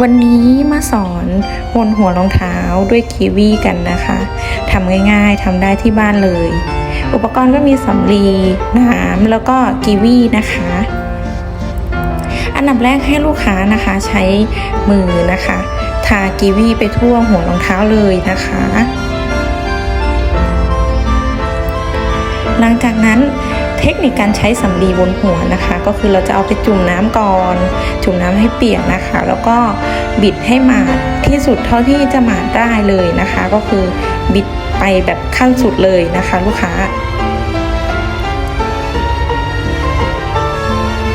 วันนี้มาสอนวนหัวรองเท้าด้วยกีวีกันนะคะทำง่ายๆทำได้ที่บ้านเลย อุปกรณ์ก็มีสำลีน้ำแล้วก็กีวีนะคะ อันดับแรกให้ลูกค้านะคะใช้มือนะคะ ทากีวีไปทั่วหัวรองเท้าเลยนะคะ หลังจากนั้น เทคนิคการใช้สำลีบนหัวนะคะ ก็คือเราจะเอาไปจุ่มน้ำก่อน จุ่มน้ำให้เปียกนะคะ แล้วก็บิดให้หมาดที่สุดเท่าที่จะหมาดได้เลยนะคะ ก็คือบิดไปแบบขั้นสุดเลยนะคะ ลูกค้า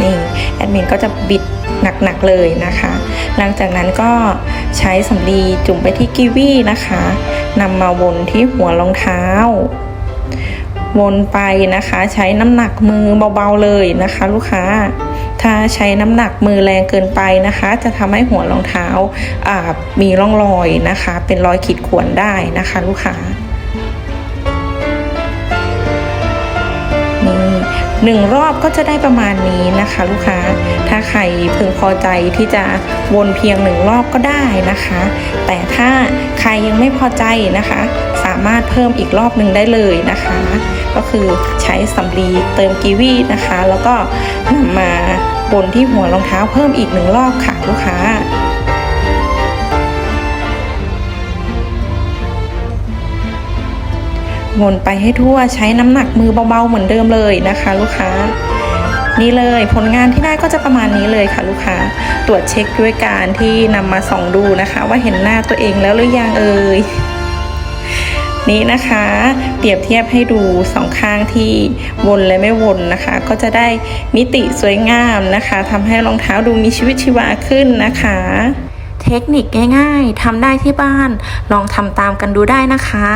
นี่แอดมินก็จะบิดหนักๆเลยนะคะ หลังจากนั้นก็ใช้สำลีจุ่มไปที่กีวีนะคะนำมาวนที่หัวรองเท้า วนไปนะคะ ใช้น้ำหนักมือเบาๆเลยนะคะ ลูกค้า ถ้าใช้น้ำหนักมือแรงเกินไปนะคะ จะทำให้หัวรองเท้าอ่ามีร่องรอยนะคะ เป็นรอยขีดข่วนได้นะคะ ลูกค้านี่หนึ่งรอบก็จะได้ประมาณนี้นะคะ ลูกค้า ถ้าใครพึงพอใจที่จะวนเพียงหนึ่งรอบก็ได้นะคะ แต่ถ้าใครยังไม่พอใจนะคะ สามารถเพิ่มอีกรอบหนึ่งได้เลยนะคะ ก็คือใช้สำลีเติมกีวีนะคะ แล้วก็นำมาบนที่หัวรองเท้าเพิ่มอีกหนึ่งรอบค่ะลูกค้าวนไปให้ทั่วใช้น้ำหนักมือเบาๆเหมือนเดิมเลยนะคะ ลูกค้า นี่เลยผลงานที่ได้ก็จะประมาณนี้เลยค่ะลูกค้า ตรวจเช็คด้วยการที่นำมาส่องดูนะคะ ว่าเห็นหน้าตัวเองแล้วหรือยังเอ่ย นี้นะคะ เปรียบเทียบให้ดูสองข้างที่วนและไม่วนนะคะ ก็จะได้มิติสวยงามนะคะทำให้รองเท้าดูมีชีวิตชีวาขึ้นนะคะเทคนิคง่ายๆ ทำได้ที่บ้าน ลองทำตามกันดูได้นะคะ